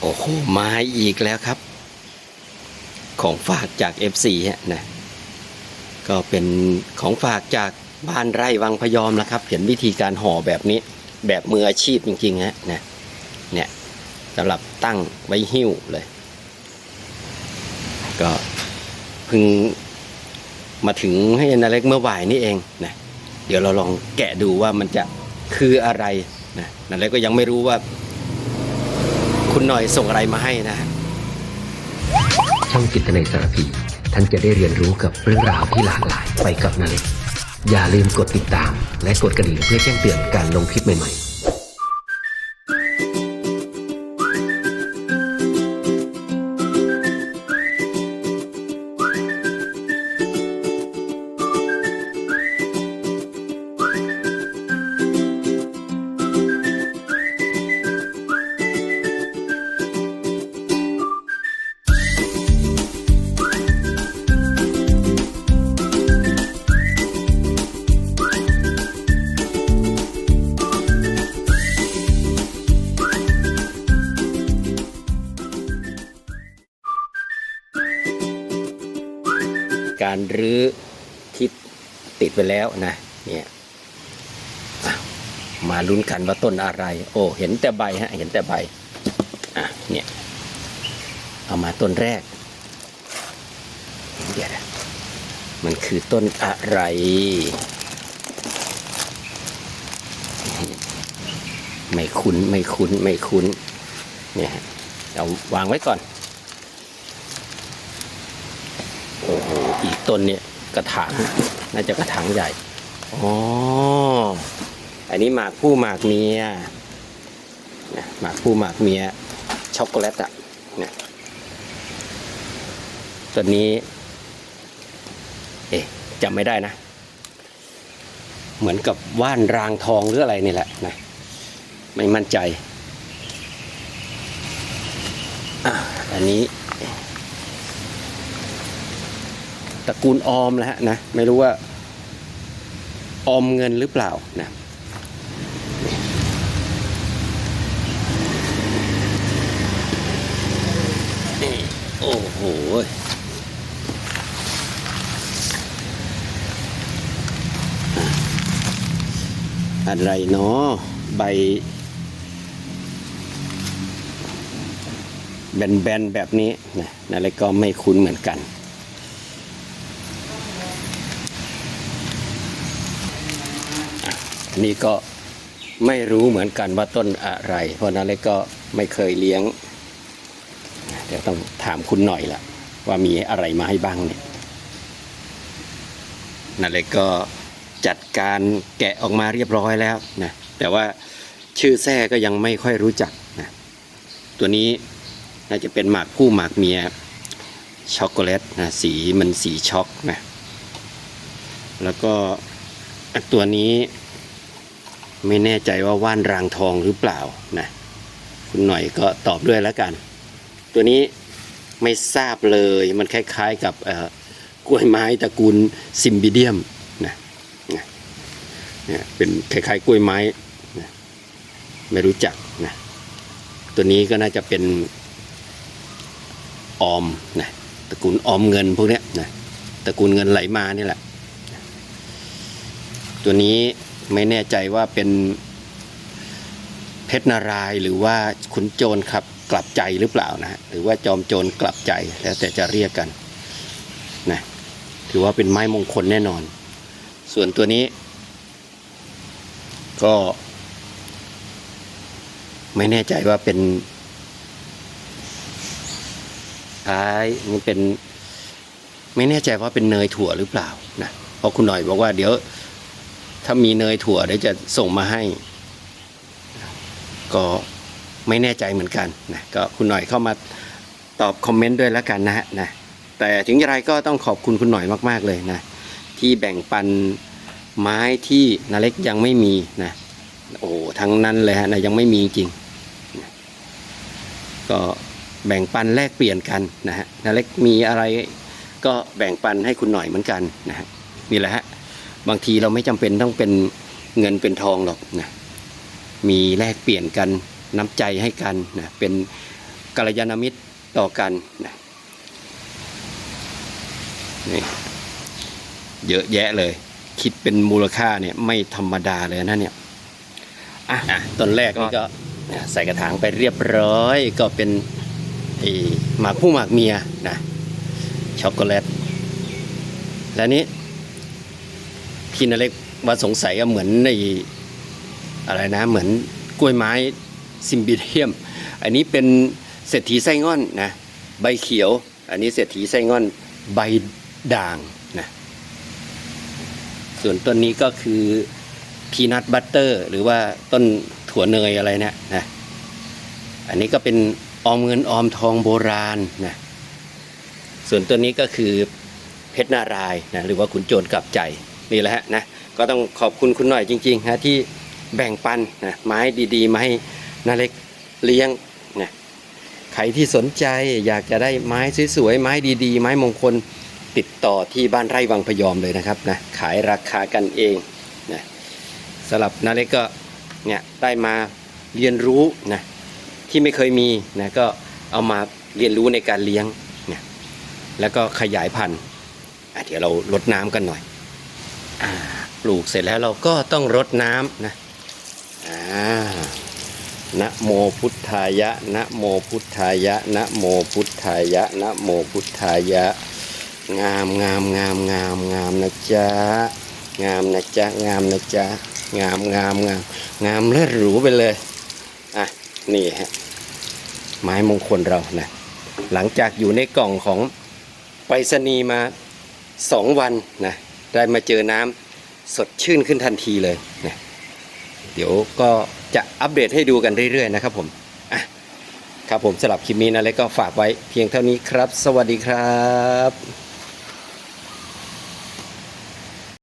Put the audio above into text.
โอ้โหมาอีกแล้วครับ ของฝากจาก FC ฮะนะก็เป็นของฝากจากบ้านไร่วังพยอมแล้วครับ เห็นวิธีการห่อแบบนี้ แบบมืออาชีพจริงๆฮะนะเนี่ยสำหรับตั้งไว้หิ้วเลย ก็เพิ่งมาถึงให้นาเล็กเมื่อบ่ายนี่เองนะเดี๋ยวเราลองแกะดูว่ามันจะคืออะไรนะนาเล็กก็ยังไม่รู้ว่า คุณหน่อยส่งอะไรมาให้นะ ช่องจิตนยสารพีท่านจะได้เรียนรู้กับเรื่องราวที่หลากหลายไปกับนาเล็กอย่าลืมกดติดตาม และกดกระดิ่งเพื่อแจ้งเตือนการลงคลิปใหม่ๆ การรื้อที่ติดไปแล้วนะเนี่ยมาลุ้นกันว่าต้นอะไร โอ้เห็นแต่ใบฮะเห็นแต่ใบอะเนี่ยเอามาต้นแรกเดี๋ยวนะมันคือต้นอะไรไม่คุ้นไม่คุ้นไม่คุ้นเนี่ยเอาวางไว้ก่อน โอ้โห อีก ต้นเนี่ยกระถางน่าจะกระถางใหญ่อ๋ออันนี้หมากผู้หมากเมียนะหมากผู้หมากเมียช็อกโกแลตอะเนี่ยตัวนี้ เอ๊ะจำไม่ได้นะ เหมือนกับว่านรางทองหรืออะไรนี่แหละนะไม่มั่นใจอะอันนี้ ตระกูลออมแล้วฮะนะ ไม่รู้ว่าออมเงินหรือเปล่านะนี่โอ้โหอะไรเนาะใบ แบนๆแบบนี้นะอะไรก็ไม่คุ้นเหมือนกัน นี้ก็ไม่รู้เหมือนกันว่าต้นอะไร เพราะนั้นเลยก็ไม่เคยเลี้ยง เดี๋ยวต้องถามคุณหน่อยละว่ามีอะไรมาให้บ้างเนี่ยนั่นเลยก็จัดการแกะออกมาเรียบร้อยแล้วนะแต่ว่าชื่อแท้ก็ยังไม่ค่อยรู้จักนะตัวนี้น่าจะเป็นหมากผู้หมากเมียช็อกโกแลตนะสีมันสีช็อกนะแล้วก็ตัวนี้ ไม่แน่ใจว่าว่านรางทองหรือเปล่านะคุณหน่อยก็ตอบด้วยแล้วกัน ตัวนี้ไม่ทราบเลยมันคล้ายๆกับกล้วยไม้ตระกูลซิมบิเดียมนะเนี่ยเป็นคล้ายๆกล้วยไม้นะไม่รู้จักนะตัวนี้ก็น่าจะเป็นออมนะตระกูลออมเงินพวกนี้นะตระกูลเงินไหลมานี่แหละ ตัวนี้ ไม่แน่ใจว่าเป็นเพชรนารายหรือว่าขุนโจรครับกลับใจหรือเปล่านะฮะหรือว่าจอมโจรกลับใจแล้วแต่จะเรียกกันนะถือว่าเป็นไม้มงคลแน่นอน ส่วนตัวนี้ ก็ ไม่แน่ใจว่าเป็นท้ายมันเป็น ไม่แน่ใจว่าเป็นเนยถั่วหรือเปล่านะเพราะคุณหน่อยบอกว่าเดี๋ยว ถ้ามีเนยถั่วเดี๋ยวจะส่งมาให้ ก็ไม่แน่ใจเหมือนกันนะก็คุณหน่อยเข้ามาตอบคอมเมนต์ด้วยแล้วกันนะฮะนะแต่ถึงอย่างไรก็ต้องขอบคุณคุณหน่อยมากๆเลยนะ ที่แบ่งปันไม้ที่นาเล็กยังไม่มีนะโอ้ทั้งนั้นเลยฮะนะยังไม่มีจริงนะก็แบ่งปันแลกเปลี่ยนกันนะฮะนาเล็กมีอะไรก็แบ่งปันให้คุณหน่อยเหมือนกันนะฮะนี่แหละฮะ บางทีเราไม่จำเป็นต้องเป็นเงินเป็นทองหรอกนะมีแลกเปลี่ยนกันน้ำใจให้กันนะเป็นกัลยาณมิตรต่อกันนะนี่เยอะแยะเลย คิดเป็นมูลค่าเนี่ยไม่ธรรมดาเลยนะเนี่ยอะต้นแรกนี่ก็ใส่กระถางไปเรียบร้อย ก็เป็นหมากผู้หมากเมียนะช็อกโกแลต และนี้ ที่นเล็กว่าสงสัยก็เหมือนในอะไรนะเหมือนกล้วยไม้ซิมบิเทียม อันนี้เป็นเศรษฐีไส้ง่อนนะใบเขียว อันนี้เศรษฐีไส้ง่อนใบด่างนะส่วนต้นนี้ก็คือพีนัทบัตเตอร์ หรือว่าต้นถั่วเนยอะไรเนี่ยนะอันนี้ก็เป็นออมเงินออมทองโบราณนะส่วนตัวนี้ก็คือเพชรนารายนะหรือว่าขุนโจรกลับใจ นี่แหละฮะนะก็ต้องขอบคุณคุณหน่อยจริงๆฮะที่แบ่งปันนะไม้ดีๆมาให้นาเล็กเลี้ยงนะใครที่สนใจอยากจะได้ไม้สวยๆไม้ดีๆ ไม้มงคลติดต่อที่บ้านไร่วังพยอมเลยนะครับนะขายราคากันเองนะสำหรับนาเล็กก็เนี่ยได้มาเรียนรู้นะที่ไม่เคยมีนะก็เอามาเรียนรู้ในการเลี้ยงแล้วก็ขยายพันธุ์เดี๋ยวเรารดน้ำกันหน่อย ปลูกเสร็จแล้วเราก็ต้องรดน้ำนะอ่านะโมพุทธายะนะโมพุทธายะนะโมพุทธายะนะโมพุทธายะ งามงามงามงามงามนะจ๊ะงามนะจ๊ะงามนะจ๊ะงามงามงามงามเลิศหรูไปเลยอะนี่ฮะไม้มงคลเรานะหลังจากอยู่ในกล่องของไปรษณีย์มาสองวันนะ ได้มาเจอน้ำสดชื่นขึ้นทันทีเลยนะเดี๋ยวก็จะอัปเดตให้ดูกันเรื่อยๆนะครับผมอะครับผมสำหรับคลิปนี้นะแล้วก็ฝากไว้เพียงเท่านี้ครับ สวัสดีครับ